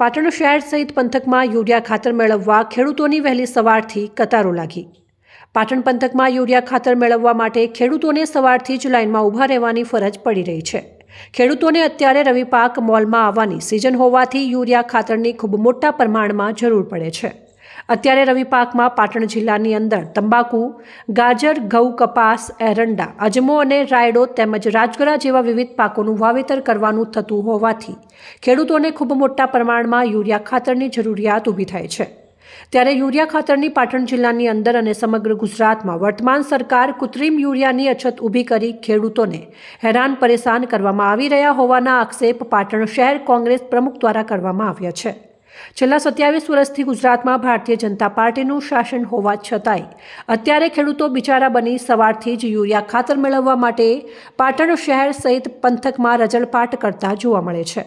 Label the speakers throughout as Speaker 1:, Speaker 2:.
Speaker 1: પાટણ શહેર સહિત પંથકમાં યુરિયા ખાતર મેળવવા ખેડૂતોની વહેલી સવારથી કતારો લાગી. પાટણ પંથકમાં યુરિયા ખાતર મેળવવા માટે ખેડૂતોને સવારથી જ લાઇનમાં ઊભા રહેવાની ફરજ પડી રહી છે. ખેડૂતોને અત્યારે રવિ પાક મોલમાં આવવાની સિઝન હોવાથી યુરિયા ખાતરની ખૂબ મોટા પ્રમાણમાં જરૂર પડે છે. અત્યારે રવિ પાકમાં પાટણ જિલ્લાની અંદર તંબાકુ, ગાજર, ઘઉં, કપાસ, એરંડા, અજમો અને રાયડો તેમજ રાજગરા જેવા વિવિધ પાકોનું વાવેતર કરવાનું થતું હોવાથી ખેડૂતોને ખૂબ મોટા પ્રમાણમાં યુરિયા ખાતરની જરૂરિયાત ઊભી થાય છે. ત્યારે યુરિયા ખાતરની પાટણ જિલ્લાની અંદર અને સમગ્ર ગુજરાતમાં વર્તમાન સરકાર કૃત્રિમ યુરિયાની અછત ઊભી કરી ખેડૂતોને હેરાન પરેશાન કરવામાં આવી રહ્યા હોવાના આક્ષેપ પાટણ શહેર કોંગ્રેસ પ્રમુખ દ્વારા કરવામાં આવ્યા છે. છેલ્લા સત્યાવીસ વર્ષથી ગુજરાતમાં ભારતીય જનતા પાર્ટીનું શાસન હોવા છતાંય અત્યારે ખેડૂતો બિચારા બની સવારથી જ યુરિયા ખાતર મેળવવા માટે પાટણ શહેર સહિત પંથકમાં રજળપાટ કરતા જોવા મળે છે.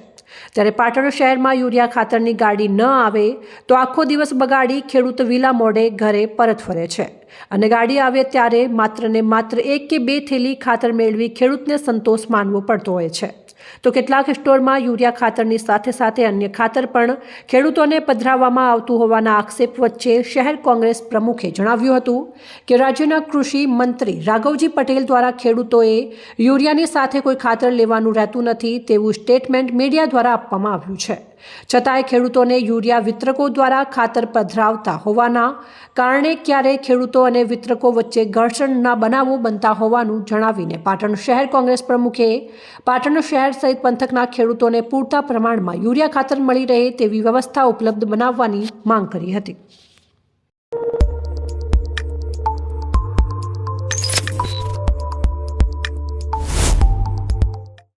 Speaker 1: ત્યારે પાટણ શહેરમાં યુરિયા ખાતરની ગાડી ન આવે તો આખો દિવસ બગાડી ખેડૂત વિલા મોડે ઘરે પરત ફરે છે. અને ગાડી આવે ત્યારે માત્ર ને માત્ર એક કે બે થેલી ખાતર મેળવી ખેડૂતને સંતોષ માનવો પડતો હોય છે. તો કેટલાક સ્ટોરમાં યુરિયા ખાતરની સાથે સાથે અન્ય ખાતર પણ ખેડૂતોને પધરાવવામાં આવતું હોવાના આક્ષેપ વચ્ચે શહેર કોંગ્રેસ પ્રમુખે જણાવ્યું હતું કે રાજ્યના કૃષિ મંત્રી રાઘવજી પટેલ દ્વારા ખેડૂતોએ યુરિયાની સાથે કોઈ ખાતર લેવાનું રહેતું નથી તેવું સ્ટેટમેન્ટ મીડિયા દ્વારા આપવામાં આવ્યું છે. છતાંય ખેડૂતોને યુરિયા વિતરકો દ્વારા ખાતર પધરાવતા હોવાના કારણે ક્યારેય ખેડૂતો અને વિતરકો વચ્ચે ઘર્ષણના બનાવો બનતા હોવાનું જણાવીને પાટણ શહેર કોંગ્રેસ પ્રમુખે પાટણ શહેર સહિત પંથકના ખેડૂતોને પૂરતા પ્રમાણમાં યુરિયા ખાતર મળી રહે તેવી વ્યવસ્થા ઉપલબ્ધ બનાવવાની માંગ કરી હતી.